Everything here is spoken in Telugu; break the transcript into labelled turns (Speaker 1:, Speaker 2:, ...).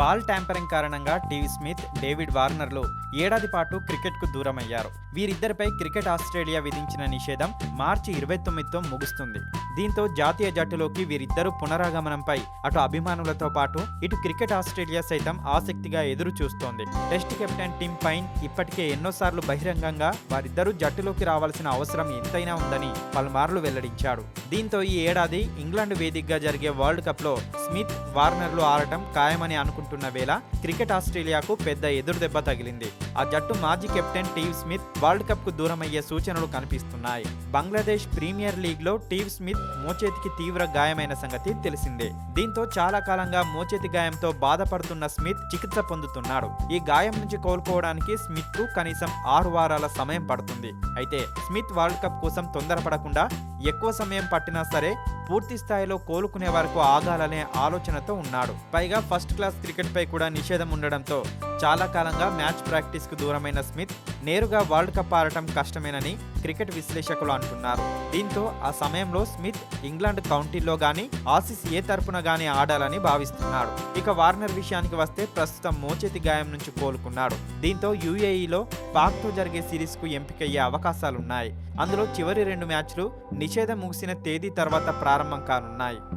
Speaker 1: బాల్ ట్యాంపరింగ్ కారణంగా టీవీ స్మిత్ డేవిడ్ వార్నర్లు ఏడాది పాటు క్రికెట్కు దూరమయ్యారు. వీరిద్దరిపై క్రికెట్ ఆస్ట్రేలియా విధించిన నిషేధం మార్చి ఇరవై తొమ్మిదితో ముగుస్తుంది. దీంతో జాతీయ జట్టులోకి వీరిద్దరూ పునరాగమనంపై అటు అభిమానులతో పాటు ఇటు క్రికెట్ ఆస్ట్రేలియా సైతం ఆసక్తిగా ఎదురు చూస్తోంది టెస్ట్ కెప్టెన్ టిమ్ పైన్ ఇప్పటికే ఎన్నోసార్లు బహిరంగంగా వారిద్దరూ జట్టులోకి రావాల్సిన అవసరం ఎంతైనా ఉందని పలుమార్లు వెల్లడించాడు దీంతో ఈ ఏడాది ఇంగ్లాండ్ వేదికగా జరిగే వరల్డ్ కప్లో స్మిత్ వార్నర్లు ఆడటం ఖాయమని ఆడుకుంటున్న వేళ క్రికెట్ ఆస్ట్రేలియాకు పెద్ద ఎదురుదెబ్బ తగిలింది. ఆ జట్టు మాజీ కెప్టెన్ టీవ్ స్మిత్ వరల్డ్ కప్కు దూరమయ్యే సూచనలు కనిపిస్తున్నాయి. బంగ్లాదేశ్ ప్రీమియర్ లీగ్లో టీవ్ స్మిత్ మోచేతికి తీవ్ర గాయమైన సంగతి తెలిసిందే. దీంతో చాలా కాలంగా మోచేతి గాయంతో బాధపడుతున్న స్మిత్ చికిత్స పొందుతున్నాడు. ఈ గాయం నుంచి కోలుకోవడానికి స్మిత్కు కనీసం ఆరు వారాల సమయం పడుతుంది. అయితే స్మిత్ వరల్డ్ కప్ కోసం తొందరపడకుండా ఎక్కువ సమయం పట్టినా సరే పూర్తి స్థాయిలో కోలుకునే వరకు ఆగాలనే ఆలోచనతో ఉన్నాడు. పైగా ఫస్ట్ క్లాస్ క్రికెట్ పై కూడా నిషేధం ఉండడంతో చాలా కాలంగా మ్యాచ్ ప్రాక్టీస్కు దూరమైన స్మిత్ నేరుగా వరల్డ్ కప్ ఆడటం కష్టమేనని క్రికెట్ విశ్లేషకులు అంటున్నారు. దీంతో ఆ సమయంలో స్మిత్ ఇంగ్లాండ్ కౌంటీలో గానీ ఆసీస్ ఏ తరపున గానీ ఆడాలని భావిస్తున్నాడు. ఇక వార్నర్ విషయానికి వస్తే ప్రస్తుతం మోచేతి గాయం నుంచి కోలుకున్నాడు. దీంతో యుఏఈలో పాక్తో జరిగే సిరీస్కు ఎంపికయ్యే అవకాశాలున్నాయి. అందులో చివరి రెండు మ్యాచ్లు నిషేధం ముగిసిన తేదీ తర్వాత ప్రారంభం కానున్నాయి.